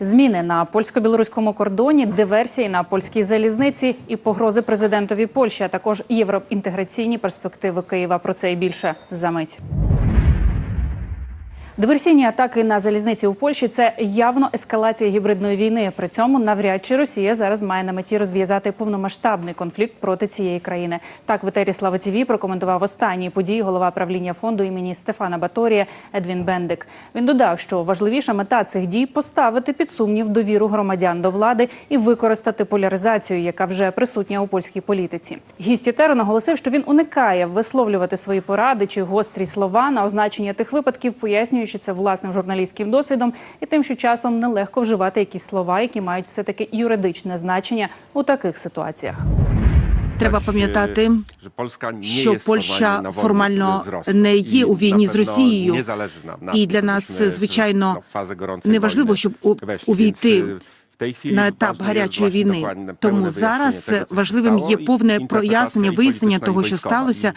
Зміни на польсько-білоруському кордоні, диверсії на польській залізниці і погрози президентові Польщі, а також євроінтеграційні перспективи Києва. Про це і більше за мить. Диверсійні атаки на залізниці у Польщі це явно ескалація гібридної війни. При цьому навряд чи Росія зараз має на меті розв'язати повномасштабний конфлікт проти цієї країни. Так в етері Слава ТІВІ прокоментував останні події голова правління фонду імені Стефана Баторія Едвін Бендик. Він додав, що важливіша мета цих дій поставити під сумнів довіру громадян до влади і використати поляризацію, яка вже присутня у польській політиці. Гість етеру наголосив, що він уникає висловлювати свої поради чи гострі слова на означення тих випадків, пояснюючи це власним журналістським досвідом і тим, що часом нелегко вживати якісь слова, які мають все таки юридичне значення у таких ситуаціях. Треба пам'ятати, що Польща формально не є у війні з Росією, і для нас, звичайно, неважливо, щоб увійти на етап гарячої війни. Тому зараз важливим є повне прояснення, вияснення того, що сталося.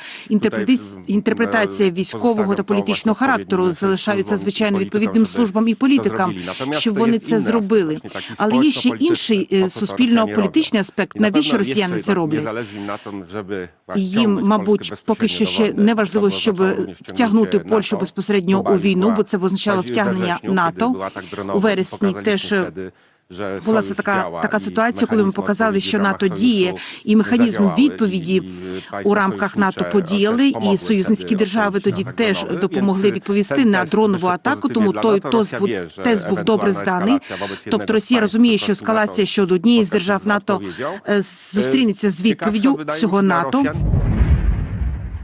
Інтерпретація військового та політичного характеру залишаються звичайно відповідним службам і політикам, щоб вони це зробили. Але є ще інший е, суспільно-політичний аспект. Навіщо росіяни це роблять? Їм, мабуть, поки що ще не важливо, щоб втягнути Польщу безпосередньо у війну, бо це б означало втягнення НАТО. У вересні теж була це така така ситуація, коли ми показали, що НАТО діє, і механізм відповіді у рамках НАТО подіяли, і союзницькі держави тоді теж допомогли відповісти на дронову атаку. Тому той був, тест був добре зданий. Тобто Росія розуміє, що ескалація щодо однієї з держав НАТО е, зустрінеться з відповіддю всього НАТО.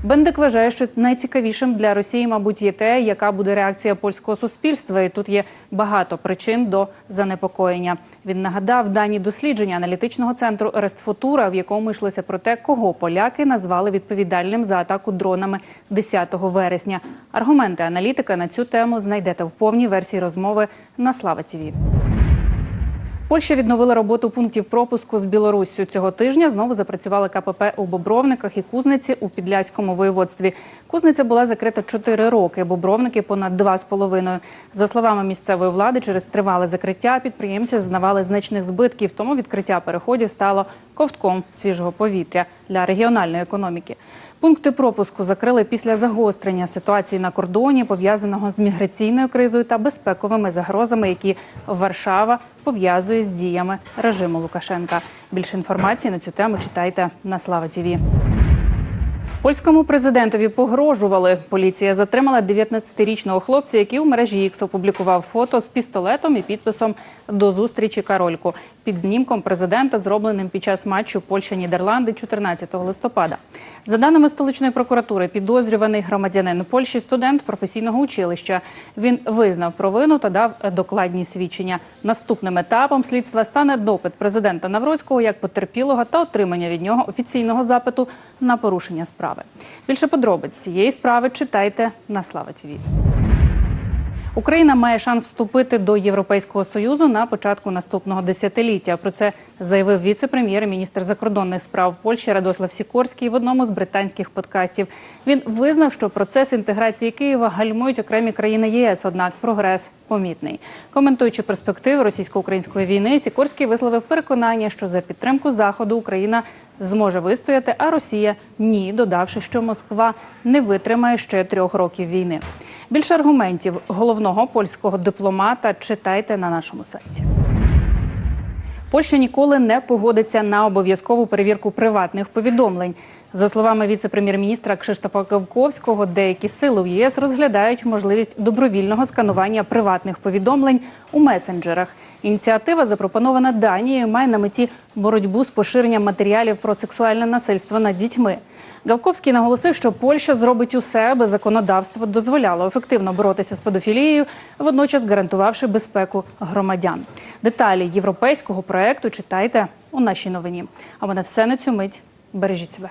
Бендик вважає, що найцікавішим для Росії, мабуть, є те, яка буде реакція польського суспільства, і тут є багато причин до занепокоєння. Він нагадав дані дослідження аналітичного центру Рестфутура, в якому йшлося про те, кого поляки назвали відповідальним за атаку дронами 10 вересня. Аргументи аналітика на цю тему знайдете в повній версії розмови на Слава ТІВІ. Польща відновила роботу пунктів пропуску з Білоруссю цього тижня. Знову запрацювали КПП у Бобровниках і Кузниці у Підляському воєводстві. Кузниця була закрита 4 роки, Бобровники понад 2,5. За словами місцевої влади, через тривале закриття підприємці зазнавали значних збитків. Тому відкриття переходів стало ковтком свіжого повітря для регіональної економіки. Пункти пропуску закрили після загострення ситуації на кордоні, пов'язаного з міграційною кризою та безпековими загрозами, які Варшава пов'язує з діями режиму Лукашенка. Більше інформації на цю тему читайте на Слава ТІВІ. Польському президентові погрожували. Поліція затримала 19-річного хлопця, який у мережі X опублікував фото з пістолетом і підписом до зустрічі Карольку під знімком президента, зробленим під час матчу Польща-Нідерланди 14 листопада. За даними столичної прокуратури, підозрюваний громадянин Польщі, студент професійного училища. Він визнав провину та дав докладні свідчення. Наступним етапом слідства стане допит президента Навроцького як потерпілого та отримання від нього офіційного запиту на порушення справи. Більше подробиць цієї справи читайте на Слава ТІВІ. Україна має шанс вступити до Європейського союзу на початку наступного десятиліття. Про це заявив віце-прем'єр, міністр закордонних справ Польщі Радослав Сікорський в одному з британських подкастів. Він визнав, що процес інтеграції Києва гальмують окремі країни ЄС, однак прогрес помітний. Коментуючи перспективи російсько-української війни, Сікорський висловив переконання, що за підтримку заходу Україна зможе вистояти, а Росія ні, додавши, що Москва не витримає ще трьох років війни. Більше аргументів головного польського дипломата читайте на нашому сайті. Польща ніколи не погодиться на обов'язкову перевірку приватних повідомлень. За словами віце-прем'єр-міністра Кшиштофа Кавковського, деякі сили в ЄС розглядають можливість добровільного сканування приватних повідомлень у месенджерах. Ініціатива, запропонована Данією, має на меті боротьбу з поширенням матеріалів про сексуальне насильство над дітьми. Гавковський наголосив, що Польща зробить усе, аби законодавство дозволяло ефективно боротися з педофілією, водночас гарантувавши безпеку громадян. Деталі європейського проекту читайте у нашій новині. А мене все на цю мить. Бережіть себе.